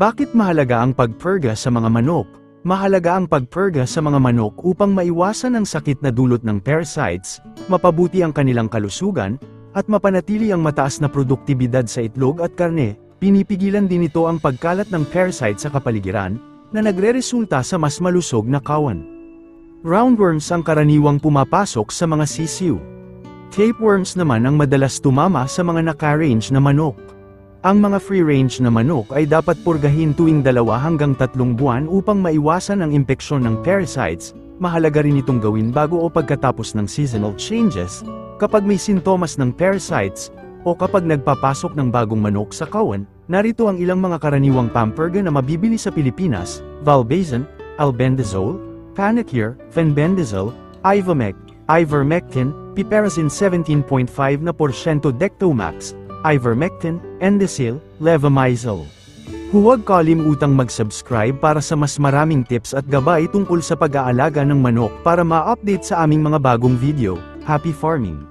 Bakit mahalaga ang pagpurga sa mga manok? Mahalaga ang pagpurga sa mga manok upang maiwasan ang sakit na dulot ng parasites, mapabuti ang kanilang kalusugan, at mapanatili ang mataas na produktibidad sa itlog at karne. Pinipigilan din ito ang pagkalat ng parasite sa kapaligiran, na nagreresulta sa mas malusog na kawan. Roundworms ang karaniwang pumapasok sa mga sisiw. Tapeworms naman ang madalas tumama sa mga naka-range na manok. Ang mga free-range na manok ay dapat purgahin tuwing dalawa hanggang tatlong buwan upang maiwasan ang impeksyon ng parasites, mahalaga rin itong gawin bago o pagkatapos ng seasonal changes, kapag may sintomas ng parasites, o kapag nagpapasok ng bagong manok sa kawan, narito ang ilang mga karaniwang pampurga na mabibili sa Pilipinas, Valbazan, Albendazole, Panacur, Fenbendazole, Ivomec, Ivermectin, Piperazine 17.5 na porsyento Dectomax, Ivermectin, Endesil, Levomizole. Huwag kalimutang mag-subscribe para sa mas maraming tips at gabay tungkol sa pag-aalaga ng manok para ma-update sa aming mga bagong video. Happy farming!